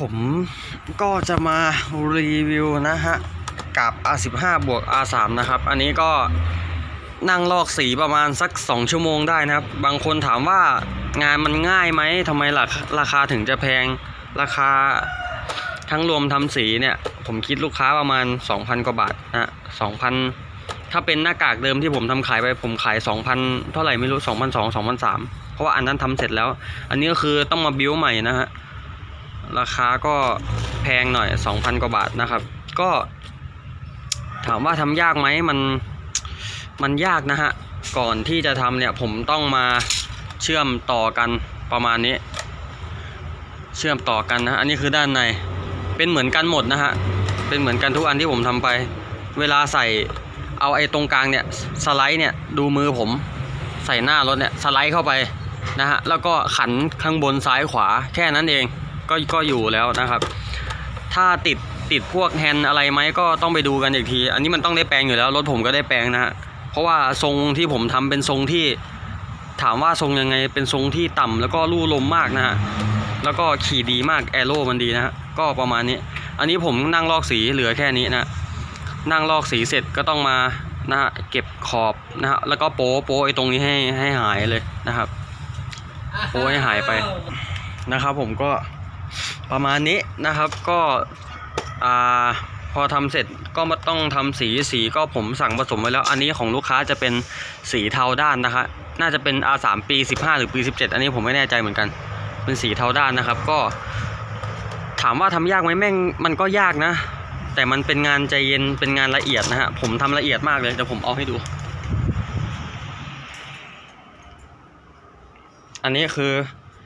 ผมก็จะมารีวิวนะฮะกับ R15 บวก R3 นะครับ อันนี้ก็นั่งลอกสีประมาณสัก 2 ชั่วโมงได้นะครับ บางคนถามว่างานมันง่ายไหมทำไมราคาราคาถึงจะแพงราคาทั้งรวมทำสีเนี่ย ผมคิดลูกค้าประมาณ 2,000 กว่าบาทนะ2,000 ถ้าเป็นหน้ากากเดิมที่ผมทำขายไปผมขาย 2,000 เท่าไหร่ไม่รู้ 2,200 2,300 เพราะว่าอันนั้นทำเสร็จแล้ว อันนี้ก็คือต้องมาบิวใหม่นะฮะ ราคาก็แพงหน่อย 2,000 กว่าบาทนะครับ ก็ ถามว่าทำยากไหมมันมันยากนะฮะ ก่อนที่จะทำเนี่ยผมต้องมาเชื่อมต่อกันประมาณนี้ เชื่อมต่อกันนะอันนี้คือด้านใน เป็นเหมือนกันหมดนะฮะ เป็นเหมือนกันทุกอันที่ผมทำไป เวลาใส่เอาไอ้ตรงกลางเนี่ยสไลด์เนี่ยดูมือผมใส่หน้ารถเนี่ยสไลด์เข้าไปนะฮะแล้วก็ขันข้างบนซ้ายขวาแค่นั้นเอง ก็ก็อยู่แล้วนะครับ ถ้าติดติดพวกแฮนอะไรไหมก็ต้องไปดูกันอีกที อันนี้มันต้องได้แปลงอยู่แล้วรถผมก็ได้แปลงนะฮะเพราะว่าทรงที่ผมทำเป็นทรงที่ ถามว่าทรงยังไงเป็นทรงที่ต่ำแล้วก็ลู่ลมมากนะฮะแล้วก็ขี่ดีมากแอโร่มันดีนะฮะก็ประมาณนี้ อันนี้ผมนั่งลอกสีเหลือแค่นี้นะนั่งลอกสีเสร็จก็ต้องมานะฮะเก็บขอบนะฮะแล้วก็โป๊โป๊ไอ้ตรงนี้ให้ให้หายเลยนะครับโอ้ยหายไปนะครับผมก็ ประมาณนี้นะครับก็อ่าพอทำเสร็จก็มาต้องทำสีสีก็ผมสั่งผสมไว้แล้ว อันนี้ของลูกค้าจะเป็นสีเทาด้านนะคะ น่าจะเป็น R3 ปี 15 หรือปี 17 อันนี้ผมไม่แน่ใจเหมือนกัน เป็นสีเทาด้านนะครับ ก็ ถามว่าทำยากไหมแม่งมันก็ยากนะ แต่มันเป็นงานใจเย็นเป็นงานละเอียดนะฮะผมทำละเอียดมากเลยเดี๋ยวผมเอาให้ดู อันนี้คือ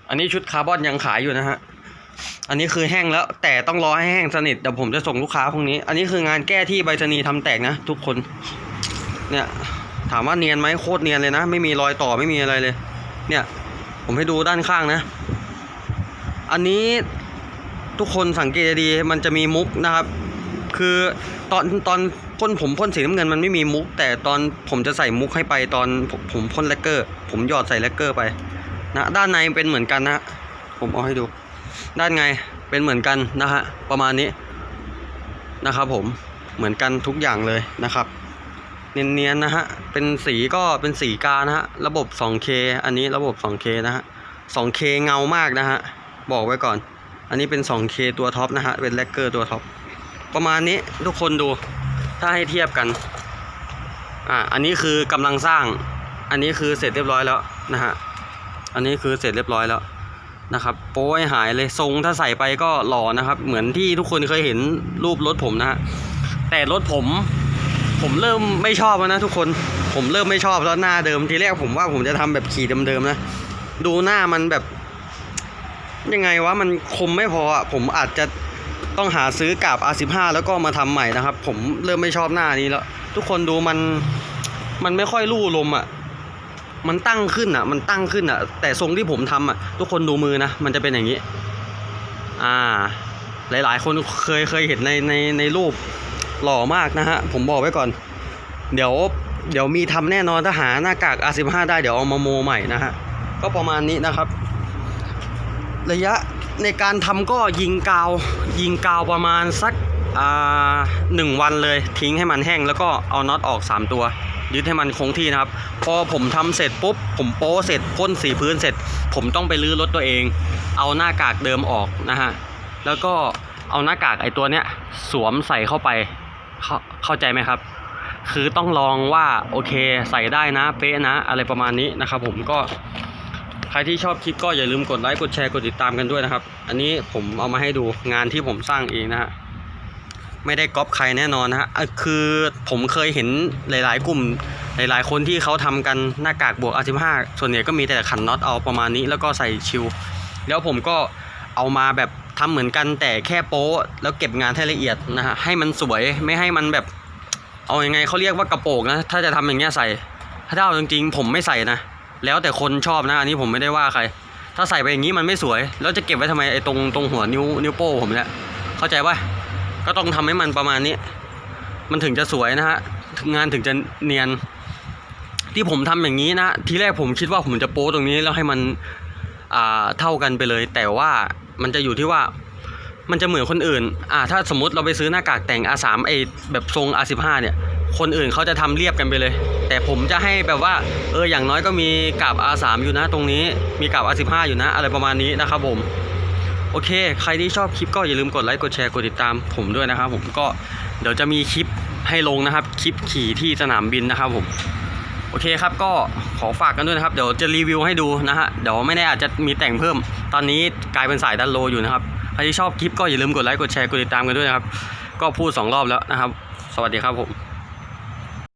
อันนี้ชุดคาร์บอนยังขายอยู่นะฮะ อันนี้คือแห้งแล้วแต่ต้องรอให้แห้งสนิทเดี๋ยวผมจะส่งลูกค้าพรุ่งนี้ อันนี้คืองานแก้ที่ใบชนีย์ทำแตกนะ ทุกคน เนี่ยถามว่าเนียนไหมโคตรเนียนเลยนะ ไม่มีรอยต่อไม่มีอะไรเลย เนี่ย ผมให้ดูด้านข้างนะ อันนี้ทุกคนสังเกตดีมันจะมีมุกนะครับ คือตอนตอนพ่นผมพ่นสีน้ำเงินมันไม่มีมุก แต่ตอนผมจะใส่มุกให้ไปตอนผมผมพ่นแลกเกอร์ ผมหยอดใส่แลกเกอร์ไปนะด้านในเป็นเหมือนกันนะ ผมเอาให้ดู ด้านในเป็นเหมือนกันนะฮะประมาณนี้นะครับผมเหมือนกันทุกอย่างเลยนะครับเนียนๆนะฮะเป็นสีก็เป็นสีกานะฮะระบบ 2K อันนี้ระบบ 2K นะฮะ 2K เงามากนะฮะบอกไว้ก่อน อันนี้เป็น 2K ตัวท็อปนะฮะเป็นแลกเกอร์ตัวท็อปประมาณนี้ทุกคนดูถ้าให้เทียบกันอ่าอันนี้คือกำลังสร้าง อันนี้คือเสร็จเรียบร้อยแล้วนะฮะอันนี้คือเสร็จเรียบร้อยแล้ว นะครับโป้ยหายเลยทรงถ้าใส่ไปก็หล่อนะครับ เหมือนที่ทุกคนเคยเห็นรูปรถผมนะฮะแต่รถผม ผมเริ่มไม่ชอบแล้วนะทุกคนผมเริ่มไม่ชอบแล้วหน้าเดิมทีแรกผมว่าผมจะทำแบบขี่เดิมๆนะดูหน้ามันแบบ ยังไงวะมันคมไม่พออะผมอาจจะต้องหาซื้อกาบ R15 แล้วก็มาทำใหม่นะครับ ผมเริ่มไม่ชอบหน้านี้แล้ว ทุกคนดูมันมันไม่ค่อยลู่ลมอะ มันตั้งขึ้นอะ มันตั้งขึ้นอะ แต่ทรงที่ผมทำอะ ทุกคนดูมือนะ มันจะเป็นอย่างนี้ อ่า หลายๆ คนเคยเคยเห็นในในในรูปหล่อมากนะฮะ ผมบอกไว้ก่อน เดี๋ยวเดี๋ยวมีทำแน่นอนถ้าหาหน้ากาก R15 ได้เดี๋ยวเอามาโมใหม่นะฮะ ก็ประมาณนี้นะครับ ระยะในการทำก็ยิงกาว ยิงกาวประมาณสักอ่าหนึ่งวันเลยทิ้งให้มันแห้งแล้วก็เอาน็อตออก 3 ตัว ยึดให้มันคงที่นะครับ พอผมทำเสร็จปุ๊บ ผมโป้เสร็จพ่นสีพื้นเสร็จ ผมต้องไปลื้อรถตัวเอง เอาหน้ากากเดิมออกนะฮะ แล้วก็เอาหน้ากากไอตัวเนี้ยสวมใส่เข้าไป เข้าเข้าใจไหมครับ คือต้องลองว่าโอเคใส่ได้นะเป๊ะนะ อะไรประมาณนี้นะครับ ผมก็ใครที่ชอบคลิปก็อย่าลืมกดไลค์กดแชร์กดติดตามกันด้วยนะครับ อันนี้ผมเอามาให้ดูงานที่ผมสร้างเองนะฮะ ไม่ได้ก๊อปใครแน่นอนนะฮะคือผมเคยเห็นหลาย ๆ กลุ่มหลาย ๆ คนที่เขาทำกันหน้ากากบวก R15 ส่วนใหญ่ก็มีแต่ขันน็อตเอาประมาณนี้แล้วก็ใส่ชิว แล้วผมก็เอามาแบบทำเหมือนกันแต่แค่โป๊แล้วเก็บงานให้ละเอียดนะฮะให้มันสวยไม่ให้มันแบบเอาอยัางไงเขาเรียกว่ากระโปรงนะถ้าจะทำอย่างเงี้ยใส่ ถ้าเอาจริงๆ ผมไม่ใส่นะ แล้วแต่คนชอบนะอันนี้ผมไม่ได้ว่าใคร ถ้าใส่ไปอย่างนี้มันไม่สวย แล้วจะเก็บไว้ทำไมไอ้ตรงตรงหัวนิ้วนิ้วโป้ผมเนี่ยเข้าใจป่ะ ก็ต้องทำให้มันประมาณนี้ มันถึงจะสวยนะฮะงานถึงจะเนียน ที่ผมทำอย่างนี้นะทีแรกผมคิดว่าผมจะโป้ตรงนี้แล้วให้มันอ่าเท่ากันไปเลย แต่ว่ามันจะอยู่ที่ว่ามันจะเหมือนคนอื่น อ่า ถ้าสมมติเราไปซื้อหน้ากากแต่ง R3 ไอแบบทรง R15 เนี่ย คนอื่นเขาจะทำเรียบกันไปเลย แต่ผมจะให้แบบว่า เออ อย่างน้อยก็มีกาบ R3 อยู่นะตรงนี้ มีกาบ R15 อยู่นะ อะไรประมาณนี้นะครับผม โอเค ใครที่ชอบคลิปก็อย่าลืมกดไลค์กดแชร์กดติดตามผมด้วยนะครับ ผมก็เดี๋ยวจะมีคลิปให้ลงนะครับ คลิปขี่ที่สนามบินนะครับผมโอเคครับก็ขอฝากกันด้วยนะครับ เดี๋ยวจะรีวิวให้ดูนะฮะเดี๋ยวไม่แน่อาจจะมีแต่งเพิ่ม ตอนนี้กลายเป็นสายดันโลอยู่นะครับใครที่ชอบคลิปก็อย่าลืมกดไลค์กดแชร์กดติดตามกันด้วยนะครับ ก็พูดสองรอบแล้วนะครับ สวัสดีครับผม